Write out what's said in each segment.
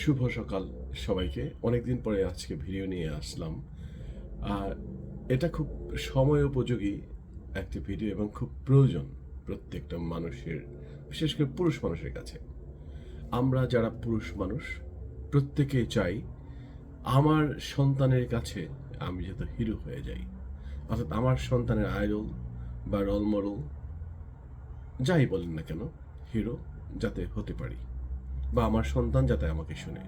শুভ সকাল সবাইকে। অনেকদিন পরে আজকে ভিডিও নিয়ে আসলাম। আর এটা খুব সময় উপযোগী একটি ভিডিও এবং খুব প্রয়োজন প্রত্যেকটা মানুষের, বিশেষ করে পুরুষ মানুষের কাছে। আমরা যারা পুরুষ মানুষ, প্রত্যেকেই চাই আমার সন্তানের কাছে আমি যাতে হিরো হয়ে যাই, অর্থাৎ আমার সন্তানের আইডল বা রোল মডেল, যাই বলেন না কেন, হিরো যাতে হতে পারি। বা আমার সন্তান যাতে আমাকে শুনে।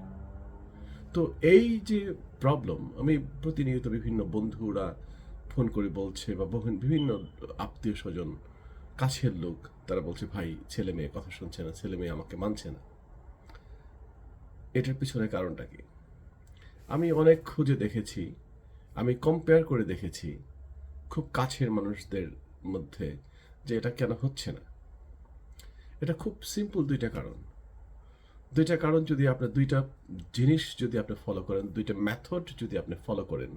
তো এই যে প্রবলেম আমি প্রতিনিয়ত বিভিন্ন বন্ধুরা ফোন করে বলছে বা বিভিন্ন আত্মীয় স্বজন, কাছের লোক, তারা বলছে, ভাই, ছেলে মেয়ে কথা শুনছে না, ছেলে মেয়ে আমাকে মানছে না। এটার পিছনে কারণটা কি? আমি অনেক খুঁজে দেখেছি, আমি কম্পেয়ার করে দেখেছি খুব কাছের মানুষদের মধ্যে যে এটা কেন হচ্ছে না। এটা খুব সিম্পল দুইটা কারণ। দুইটা কারণ যদি আপনি, দুইটা জিনিস যদি আপনি ফলো করেন, দুইটা মেথড যদি আপনি ফলো করেন,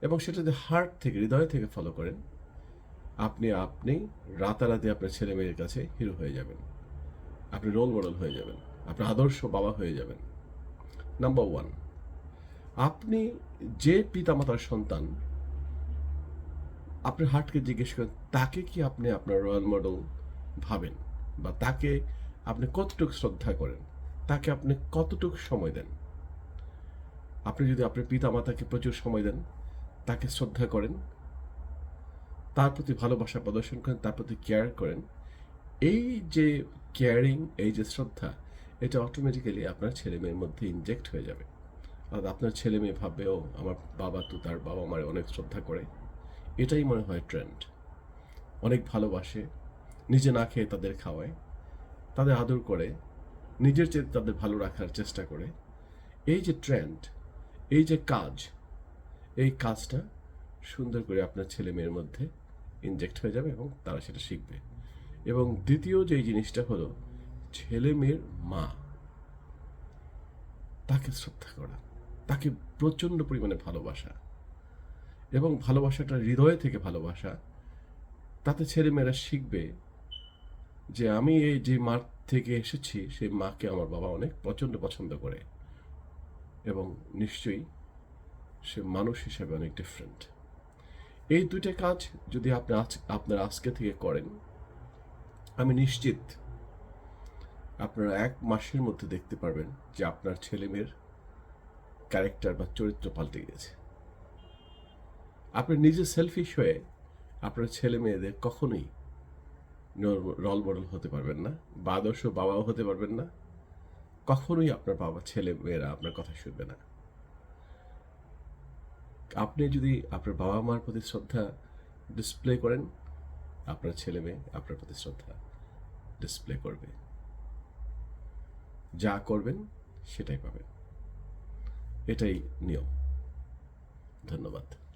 এবং সেটা যদি হার্ট থেকে, হৃদয় থেকে ফলো করেন, আপনি আপনি রাতারাতি আপনার ছেলে মেয়ের কাছে হিরো হয়ে যাবেন। আপনি রোল মডেল হয়ে যাবেন। আপনি আদর্শ বাবা হয়ে যাবেন। নাম্বার ওয়ান আপনি যে পিতামাতার সন্তান আপনার হার্টকে জিজ্ঞেস করেন, তাকে কি আপনি আপনার রয়্যাল মডেল ভাবেন? বা তাকে আপনি কতটুকু শ্রদ্ধা করেন, তাকে আপনি কতটুকু সময় দেন? আপনি যদি আপনার পিতা মাতাকে প্রচুর সময় দেন, তাকে শ্রদ্ধা করেন, তার প্রতি ভালোবাসা প্রদর্শন করেন, তার প্রতি কেয়ার করেন, এই যে কেয়ারিং এই যে শ্রদ্ধা, এটা অটোমেটিক্যালি আপনার ছেলে মেয়ের মধ্যে ইনজেক্ট হয়ে যাবে। আর আপনার ছেলে মেয়ে ভাববে, ও, আমার বাবা তো তার বাবা মারে অনেক শ্রদ্ধা করে। এটাই মনে হয় ট্রেন্ড অনেক ভালোবাসে, নিজে না খেয়ে তাদের খাওয়ায়। তাদের আদর করে, নিজের চেয়ে তাদের ভালো রাখার চেষ্টা করে। এই যে ট্রেন্ড এই যে কাজ, এই কাজটা সুন্দর করে আপনার ছেলে মেয়ের মধ্যে ইনজেক্ট হয়ে যাবে এবং তারা সেটা শিখবে। এবং দ্বিতীয় যে জিনিসটা হলো, ছেলে মেয়ের মা, তাকে শ্রদ্ধা করা, তাকে প্রচণ্ড পরিমাণে ভালোবাসা এবং ভালোবাসাটা হৃদয় থেকে ভালোবাসা, তাতে ছেলেমেয়েরা শিখবে যে আমি এই যে মার থেকে এসেছি, সেই মাকে আমার বাবা অনেক প্রচণ্ড পছন্দ করে। এবং নিশ্চয়ই সে মানুষ হিসাবে অনেক ডিফারেন্ট এই দুইটা কাজ যদি আপনি আজ, আপনার আজকে থেকে করেন, আমি নিশ্চিত আপনারা এক মাসের মধ্যে দেখতে পারবেন যে আপনার ছেলেমেয়ের ক্যারেক্টার বা চরিত্র পাল্টে গেছে আপনি নিজে সেলফিশ হয়ে আপনার ছেলে মেয়েদের কখনোই রোল মডেল হতে পারবেন না বা আদর্শ বাবাও হতে পারবেন না, কখনোই আপনার বাবা, ছেলে মেয়েরা আপনার কথা শুনবে না। আপনি যদি আপনার বাবা মার প্রতি শ্রদ্ধা ডিসপ্লে করেন, আপনার ছেলে মেয়ে আপনার প্রতি শ্রদ্ধা ডিসপ্লে করবে। যা করবেন, সেটাই পাবেন। এটাই নিয়ম। ধন্যবাদ।